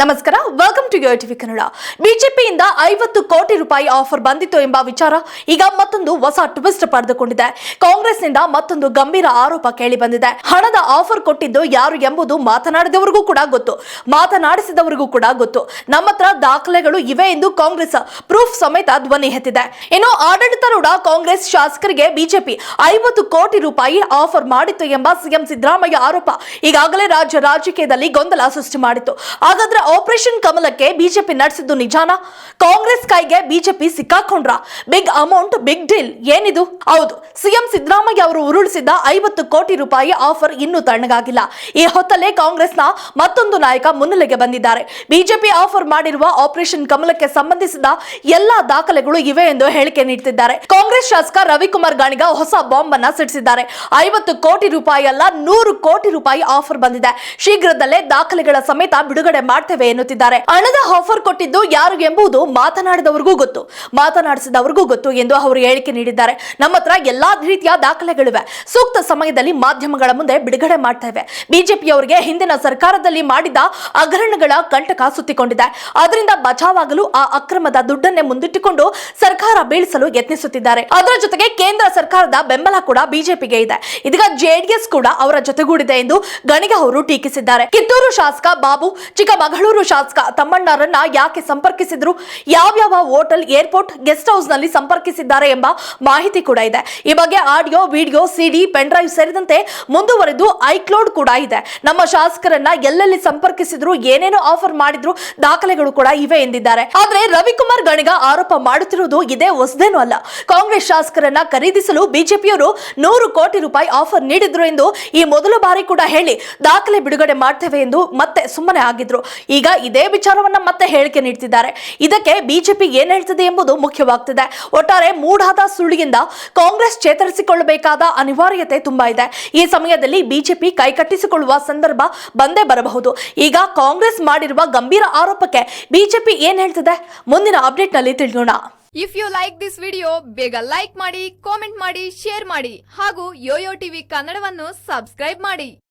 ನಮಸ್ಕಾರ to TV Kannada ಬಿಜೆಪಿಯಿಂದ ಐವತ್ತು ಕೋಟಿ ರೂಪಾಯಿ ಆಫರ್ ಬಂದಿತ್ತು ಎಂಬ ವಿಚಾರ ಈಗ ಮತ್ತೊಂದು ಹೊಸ ಟ್ವಿಸ್ಟ್ ಪಡೆದುಕೊಂಡಿದೆ. ಕಾಂಗ್ರೆಸ್ನಿಂದ ಮತ್ತೊಂದು ಗಂಭೀರ ಆರೋಪ ಕೇಳಿ ಬಂದಿದೆ ಹಣದ ಆಫರ್ ಕೊಟ್ಟಿದ್ದು ಯಾರು ಎಂಬುದು ಮಾತನಾಡಿದವರಿಗೂ ಕೂಡ ಗೊತ್ತು. ಮಾತನಾಡಿಸಿದವರಿಗೂ ಕೂಡ ಗೊತ್ತು. ನಮ್ಮ ಹತ್ರ ದಾಖಲೆಗಳು ಇವೆ ಎಂದು ಕಾಂಗ್ರೆಸ್ ಪ್ರೂಫ್ ಸಮೇತ ಧ್ವನಿ ಎತ್ತಿದೆ. ಇನ್ನು ಆಡಳಿತಾರೂಢ ಕಾಂಗ್ರೆಸ್ ಶಾಸಕರಿಗೆ ಬಿಜೆಪಿ ಐವತ್ತು ಕೋಟಿ ರೂಪಾಯಿ ಆಫರ್ ಮಾಡಿತ್ತು ಎಂಬ ಸಿಎಂ ಸಿದ್ದರಾಮಯ್ಯ ಆರೋಪ ಈಗಾಗಲೇ ರಾಜ್ಯ ರಾಜಕೀಯದಲ್ಲಿ ಗೊಂದಲ ಸೃಷ್ಟಿ ಮಾಡಿತ್ತು. ಹಾಗಾದ್ರೆ ಆಪರೇಷನ್ ಕಮಲಕ್ಕೆ ಬಿಜೆಪಿ ನಡೆಸಿದ್ದು ನಿಜಾನ? ಕಾಂಗ್ರೆಸ್ ಕೈಗೆ ಬಿಜೆಪಿ ಸಿಕ್ಕಾಕೊಂಡ್ರ? ಬಿಗ್ ಅಮೌಂಟ್ ಬಿಗ್ ಡೀಲ್ ಏನಿದು? ಹೌದು, ಸಿಎಂ ಸಿದ್ದರಾಮಯ್ಯ ಅವರು ಉರುಳಿಸಿದ್ದ ಐವತ್ತು ಕೋಟಿ ರೂಪಾಯಿ ಆಫರ್ ಇನ್ನೂ ತಣ್ಣಗಾಗಿಲ್ಲ. ಈ ಹೊತ್ತಲ್ಲೇ ಕಾಂಗ್ರೆಸ್ನ ಮತ್ತೊಂದು ನಾಯಕ ಮುನ್ನೆಲೆಗೆ ಬಂದಿದ್ದಾರೆ. ಬಿಜೆಪಿ ಆಫರ್ ಮಾಡಿರುವ ಆಪರೇಷನ್ ಕಮಲಕ್ಕೆ ಸಂಬಂಧಿಸಿದ ಎಲ್ಲಾ ದಾಖಲೆಗಳು ಇವೆ ಎಂದು ಹೇಳಿಕೆ ನೀಡುತ್ತಿದ್ದಾರೆ ಕಾಂಗ್ರೆಸ್ ಶಾಸಕ ರವಿಕುಮಾರ್ ಗಾಣಿಗ ಹೊಸ ಬಾಂಬ್ ಅನ್ನ ಸಿಡಿಸಿದ್ದಾರೆ. ಐವತ್ತು ಕೋಟಿ ರೂಪಾಯಿ ಅಲ್ಲ, ನೂರು ಕೋಟಿ ರೂಪಾಯಿ ಆಫರ್ ಬಂದಿದೆ. ಶೀಘ್ರದಲ್ಲೇ ದಾಖಲೆಗಳ ಸಮೇತ ಬಿಡುಗಡೆ ಮಾಡ್ತೇವೆ ಎನ್ನುತ್ತಿದ್ದಾರೆ. ಹಣದ ಆಫರ್ ಕೊಟ್ಟಿದ್ದು ಯಾರು ಎಂಬುದು ಮಾತನಾಡಿದವರಿಗೂ ಗೊತ್ತು. ಮಾತನಾಡಿಸಿದವರಿಗೂ ಗೊತ್ತು ಎಂದು ಅವರು ಹೇಳಿಕೆ ನೀಡಿದ್ದಾರೆ. ನಮ್ಮ ಹತ್ರ ಎಲ್ಲಾ ರೀತಿಯ ದಾಖಲೆಗಳಿವೆ. ಸೂಕ್ತ ಸಮಯದಲ್ಲಿ ಮಾಧ್ಯಮಗಳ ಮುಂದೆ ಬಿಡುಗಡೆ ಮಾಡ್ತೇವೆ. ಬಿಜೆಪಿಯವರಿಗೆ ಹಿಂದಿನ ಸರ್ಕಾರದಲ್ಲಿ ಮಾಡಿದ ಹಗರಣಗಳ ಕಂಟಕ ಸುತ್ತಿಕೊಂಡಿದೆ. ಅದರಿಂದ ಬಚಾವಾಗಲು ಆ ಅಕ್ರಮದ ದುಡ್ಡನ್ನೇ ಮುಂದಿಟ್ಟುಕೊಂಡು ಸರ್ಕಾರ ಬೀಳಿಸಲು ಯತ್ನಿಸುತ್ತಿದ್ದಾರೆ. ಅದರ ಜೊತೆಗೆ ಕೇಂದ್ರ ಸರ್ಕಾರದ ಬೆಂಬಲ ಕೂಡ ಬಿಜೆಪಿಗೆ ಇದೆ. ಇದೀಗ ಜೆಡಿಎಸ್ ಕೂಡ ಅವರ ಜೊತೆಗೂಡಿದೆ ಎಂದು ಗಣಿಗೆ ಅವರು ಟೀಕಿಸಿದ್ದಾರೆ. ಕಿತ್ತೂರು ಶಾಸಕ ಬಾಬು ಚಿಕ್ಕಮಗಳೂರು ಶಾಸಕ ತಮ್ಮಣ್ಣರನ್ನ ಯಾಕೆ ಸಂಪರ್ಕಿಸಿದ್ರು? ಯಾವ್ಯಾವ ಹೋಟೆಲ್, ಏರ್ಪೋರ್ಟ್, ಗೆಸ್ಟ್ ಹೌಸ್ನಲ್ಲಿ ಸಂಪರ್ಕಿಸಿದ್ದಾರೆ ಎಂಬ ಮಾಹಿತಿ ಕೂಡ ಇದೆ. ಈ ಬಗ್ಗೆ audio, video, CD, pen drive ಸೇರಿದಂತೆ ಮುಂದುವರೆದು ಐಕ್ಲೋಡ್ ಕೂಡ ಇದೆ. ನಮ್ಮ ಶಾಸಕರನ್ನ ಎಲ್ಲೆಲ್ಲಿ ಸಂಪರ್ಕಿಸಿದ್ರು, ಏನೇನು ಆಫರ್ ಮಾಡಿದ್ರು, ದಾಖಲೆಗಳು ಕೂಡ ಇವೆ ಎಂದಿದ್ದಾರೆ. ಆದ್ರೆ ರವಿಕುಮಾರ್ ಗಣಿಗ ಆರೋಪ ಮಾಡುತ್ತಿರುವುದು ಇದೇ ಹೊಸದೇನು ಅಲ್ಲ. ಕಾಂಗ್ರೆಸ್ ಶಾಸಕರನ್ನ ಖರೀದಿಸಲು ಬಿಜೆಪಿಯವರು ನೂರು ಕೋಟಿ ರೂಪಾಯಿ ಆಫರ್ ನೀಡಿದ್ರು ಎಂದು ಈ ಮೊದಲ ಬಾರಿ ಕೂಡ ಹೇಳಿ, ದಾಖಲೆ ಬಿಡುಗಡೆ ಮಾಡ್ತೇವೆ ಎಂದು ಮತ್ತೆ ಸುಮ್ಮನೆ ಆಗಿದ್ರು. ಈಗ ಇದೇ ವಿಚಾರವನ್ನ ಮತ್ತೆ ಹೇಳಿಕೆ ನೀಡ್ತಿದ್ದಾರೆ. ಇದಕ್ಕೆ ಬಿಜೆಪಿ ಏನ್ ಹೇಳ್ತಿದೆ ಎಂಬುದು ಮುಖ್ಯವಾಗ್ತಿದೆ. ಒಟ್ಟಾರೆ ಮೂಢಾದ ಸುಳಿಯಿಂದ ಕಾಂಗ್ರೆಸ್ ಚೇತರಿಸಿಕೊಳ್ಳಬೇಕಾದ ಅನಿವಾರ್ಯತೆ ತುಂಬಾ ಇದೆ. ಈ ಸಮಯದಲ್ಲಿ ಬಿಜೆಪಿ ಕೈಕಟ್ಟಿಸಿಕೊಳ್ಳುವ ಸಂದರ್ಭ ಬಂದೇ ಬರಬಹುದು. ಈಗ ಕಾಂಗ್ರೆಸ್ ಮಾಡಿರುವ ಗಂಭೀರ ಆರೋಪಕ್ಕೆ ಬಿಜೆಪಿ ಏನ್ ಹೇಳ್ತಿದೆ? ಮುಂದಿನ ಅಪ್ಡೇಟ್ನಲ್ಲಿ ತಿಳಿಯೋಣ. If you like this video ಬೇಗ ಲೈಕ್ ಮಾಡಿ ಕಾಮೆಂಟ್ ಮಾಡಿ ಶೇರ್ ಮಾಡಿ ಹಾಗೂ ಯೋಯೋ ಟಿವಿ ಕನ್ನಡವನ್ನು ಸಬ್ಸ್ಕ್ರೈಬ್ ಮಾಡಿ.